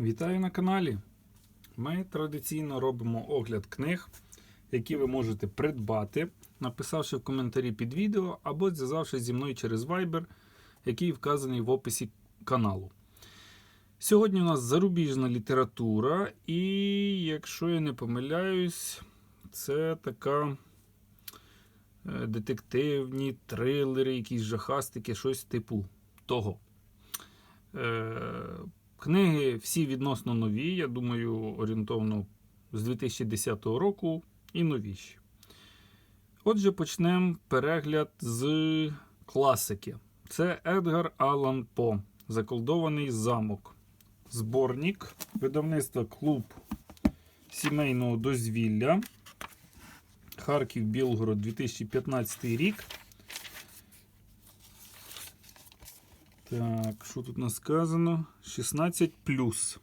Вітаю на каналі. Ми традиційно робимо огляд книг, які ви можете придбати, написавши в коментарі під відео або зв'язавшись зі мною через Viber, який вказаний в описі каналу. Сьогодні у нас зарубіжна література, і, якщо я не помиляюсь, це така е, детективні трилери, якісь жахастики, щось типу того. Книги всі відносно нові, я думаю, орієнтовно з 2010 року і новіші. Отже, почнемо перегляд з класики. Це Едгар Аллан По. Заколдований замок. Зборник видавництва Клуб сімейного дозвілля. Харків Білгород 2015 рік. Так, що тут нас сказано? 16 плюс.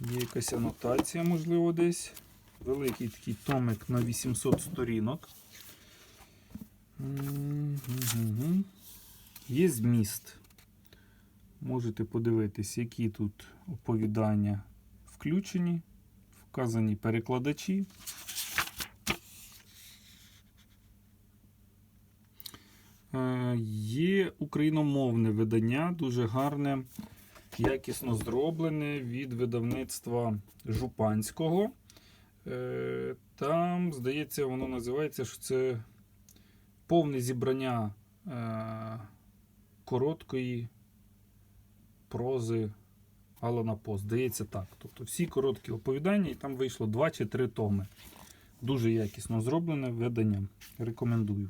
Є якась анотація, можливо, десь. Великий такий томик на 800 сторінок. Є зміст. Можете подивитись, які тут оповідання включені, вказані перекладачі. Є україномовне видання, дуже гарне, якісно зроблене від видавництва Жупанського. Е, Там, здається, воно називається, що це повне зібрання е, короткої прози Алана По. Здається так. Тобто всі короткі оповідання, і там вийшло 2 чи 3 томи. Дуже якісно зроблене видання. Рекомендую.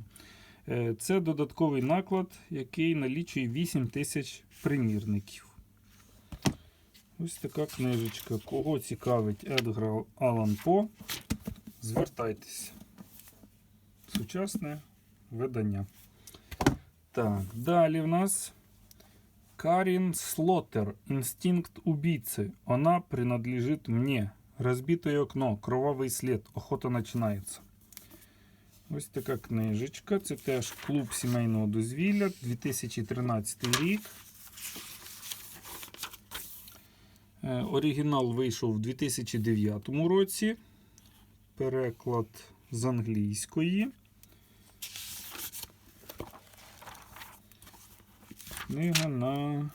Е, Це додатковий наклад, який налічує 8 тисяч примірників. Ось така книжечка. Кого цікавить Едгар Алан По, звертайтеся. Сучасне видання. Так, далі в нас Карін Слотер. Інстинкт убийцы. Она принадлежит мне. Разбитое окно. Кровавий слід. Охота починається. Ось така книжечка. Це теж клуб сімейного дозвілля 2013 рік. Е, Оригінал вийшов у 2009 році. Переклад з англійської. Книга на.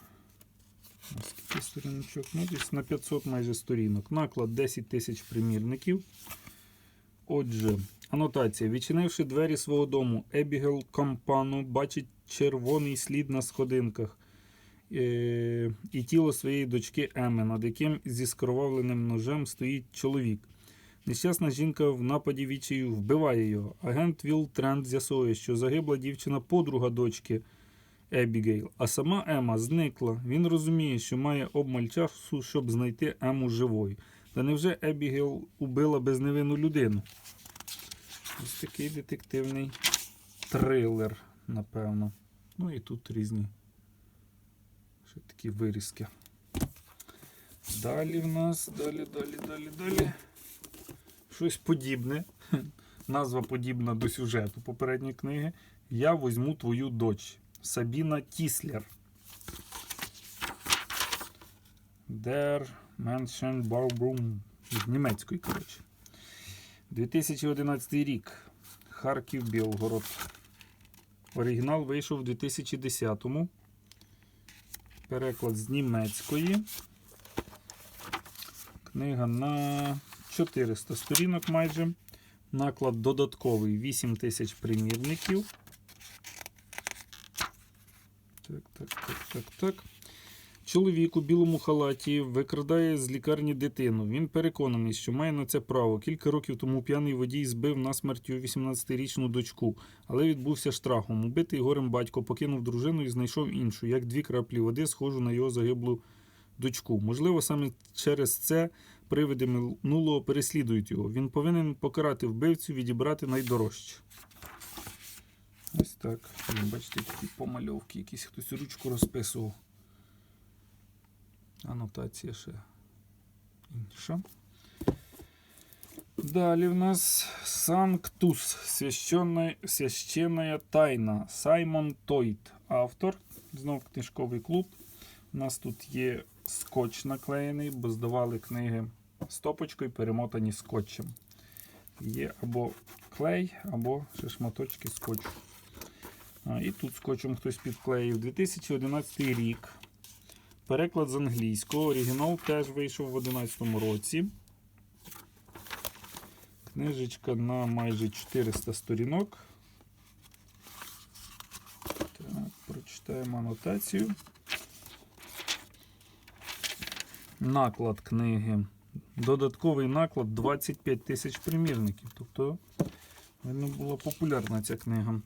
Скільки сторіночок? Ну, десь на 500 майже сторінок. Наклад 10 тисяч примірників. Отже, анотація. Відчинивши двері свого дому, Ебігел Кампано бачить червоний слід на сходинках е- і тіло своєї дочки Еми, над яким зі скровавленим ножем стоїть чоловік. Нещасна жінка в нападі відчаю вбиває його. Агент Вілл Тренд з'ясує, що загибла дівчина подруга дочки Ебігейл, а сама Ема зникла. Він розуміє, що має обмаль часу, щоб знайти Ему живою. Та невже Ебігейл убила безневинну людину? Ось такий детективний трилер, напевно. Ну і тут різні ще такі вирізки. Далі в нас, далі, далі, далі, далі. Щось подібне. Назва подібна до сюжету попередньої книги. Я возьму твою дочь. Сабіна Тіслер. Der Menschen Baum. З німецької, коротше. 2011 рік. Харків Білгород. Оригінал вийшов у 2010-му. Переклад з німецької. Книга на 400 сторінок майже. Наклад додатковий 8 тисяч примірників. Так, так, так, так, так. Чоловік у білому халаті викрадає з лікарні дитину. Він переконаний, що має на це право. Кілька років тому п'яний водій збив насмерть його 18-річну дочку, але відбувся штрахом. Убитий горем батько покинув дружину і знайшов іншу, як дві краплі води, схожу на його загиблу дочку. Можливо, саме через це привиди минулого переслідують його. Він повинен покарати вбивцю, відібрати найдорожче. Ось так. Бачите, такі помальовки, якісь хтось ручку розписував. Анотація ще інша. Далі в нас Санктус. Священная тайна. Саймон Тойт. Автор. Знов книжковий клуб. У нас тут є скотч наклеєний, бо здавали книги стопочкою, перемотані скотчем. Є або клей, або ще шматочки скотчу. І тут скотчем хтось підклеїв. 2011 рік. Переклад з англійського. Оригінал теж вийшов в 2011 році. Книжечка на майже 400 сторінок. Так, прочитаємо анотацію. Наклад книги. Додатковий наклад 25 тисяч примірників. Тобто, видно, була популярна ця книга.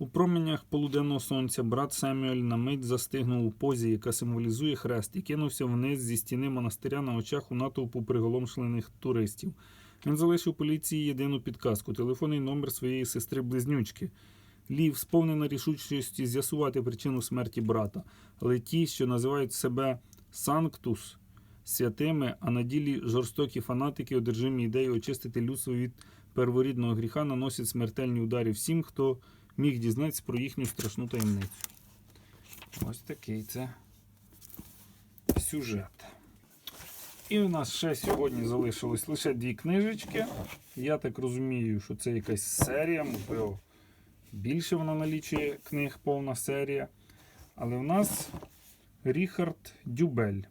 У променях полуденного сонця брат Семюель на мить застигнув у позі, яка символізує хрест, і кинувся вниз зі стіни монастиря на очах у натовпу приголомшених туристів. Він залишив поліції єдину підказку телефонний номер своєї сестри-близнючки. Лів сповнена рішучості з'ясувати причину смерті брата, але ті, що називають себе Санктус святими, а на ділі жорстокі фанатики, одержимі ідеєю очистити людство від перворідного гріха, наносять смертельні удари всім, хто міг дізнатися про їхню страшну таємницю. Ось такий це сюжет. І у нас ще сьогодні залишилось лише дві книжечки. Я так розумію, що це якась серія, можливо, більше вона налічує книг, повна серія. Але в нас Ріхард Дюбель.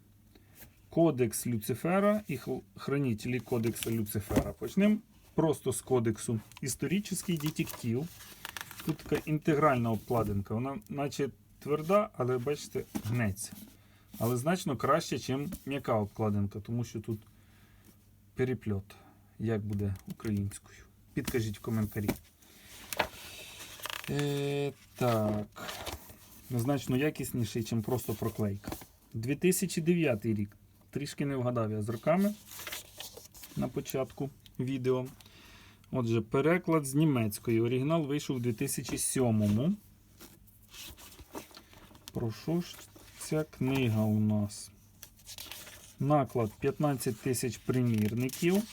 Кодекс Люцифера і хранителі Кодекса Люцифера. Почнемо просто з кодексу. Історичний детектив. Тут така інтегральна обкладинка. Вона наче тверда, але бачите, гнеться. Але значно краще, ніж м'яка обкладинка, тому що тут перепльот. Як буде українською? Підкажіть в коментарі. Е, так. Значно якісніший, ніж просто проклейка. 2009 рік. Трішки не вгадав я з роками на початку відео. Отже, переклад з німецької. Оригінал вийшов у 2007-му. Про що ж ця книга у нас? Наклад 15 тисяч примірників.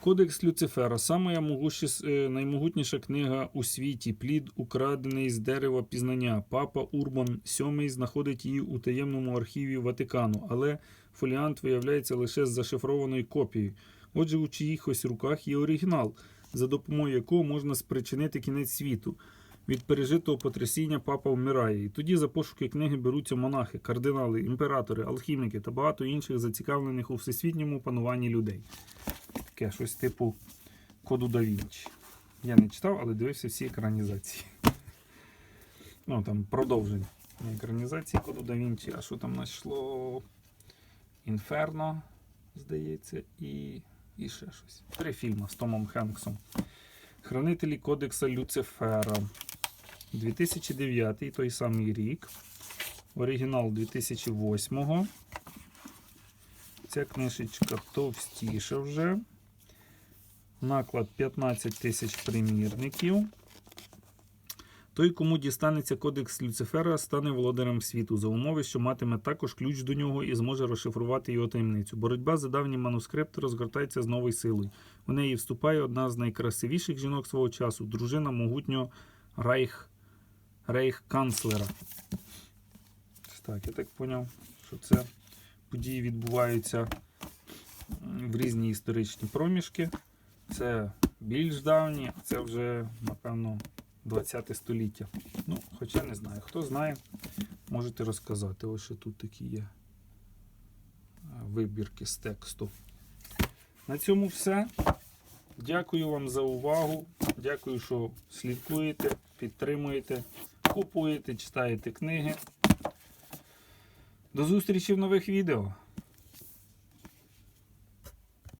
Кодекс Люцифера. Саме наймогутніша книга у світі. Плід, украдений з дерева пізнання. Папа Урбан VII знаходить її у таємному архіві Ватикану, але фоліант виявляється лише з зашифрованою копією. Отже, у чиїхось руках є оригінал, за допомогою якого можна спричинити кінець світу. Від пережитого потрясіння папа вмирає. І тоді за пошуки книги беруться монахи, кардинали, імператори, алхіміки та багато інших зацікавлених у всесвітньому пануванні людей. Таке щось типу коду да Вінчі. Я не читав, але дивився всі екранізації. Ну там продовження екранізації коду да Вінчі. А що там знайшло? Інферно, здається, і, і ще щось. Три фільми з Томом Хенксом. Хранителі Кодекса Люцифера. 2009 той самий рік. Оригінал 2008. Ця книжечка товстіша вже. Наклад 15 тисяч примірників. Той, кому дістанеться кодекс Люцифера, стане володарем світу за умови, що матиме також ключ до нього і зможе розшифрувати його таємницю. Боротьба за давні манускрипти розгортається з новою силою. У неї вступає одна з найкрасивіших жінок свого часу, дружина могутнього рейх, рейх-канцлера. Так, я так зрозумів, що це події відбуваються в різні історичні проміжки. Це більш давні, а це вже, напевно, 20 століття. Ну, хоча не знаю. Хто знає, можете розказати. Ось що тут такі є е, вибірки з тексту. На цьому все. Дякую вам за увагу. Дякую, що слідкуєте, підтримуєте, купуєте, читаєте книги. До зустрічі в нових відео.